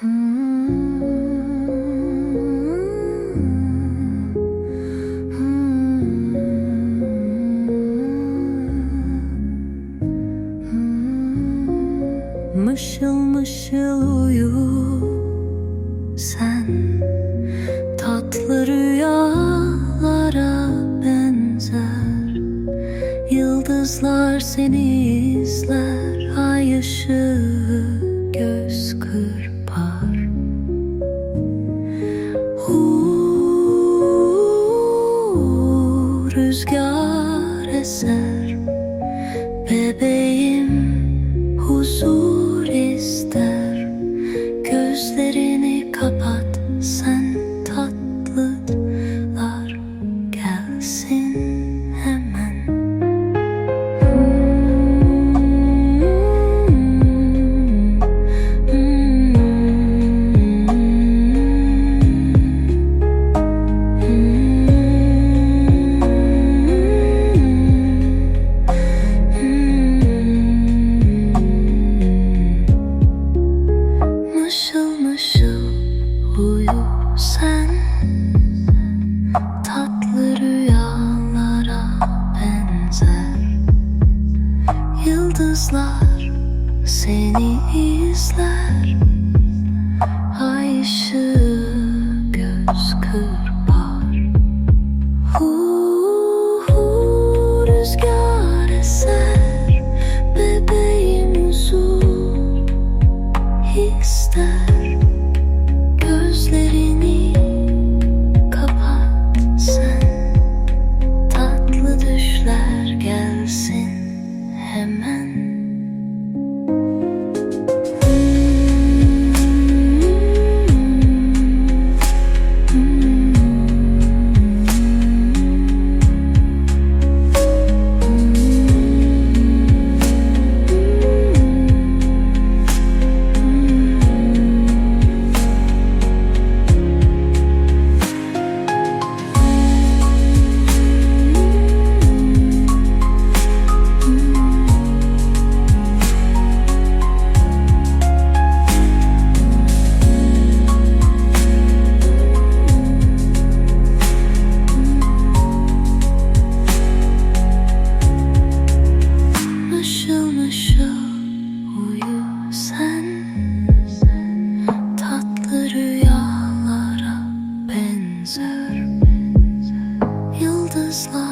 Mışıl mışıl uyu Tatlı rüyalara benzer. Yıldızlar seni izler Ay ışığı göz who's got a sense. Sen Tatlı rüyalara benzer. Yıldızlar seni izler. Ay ışığı was lost.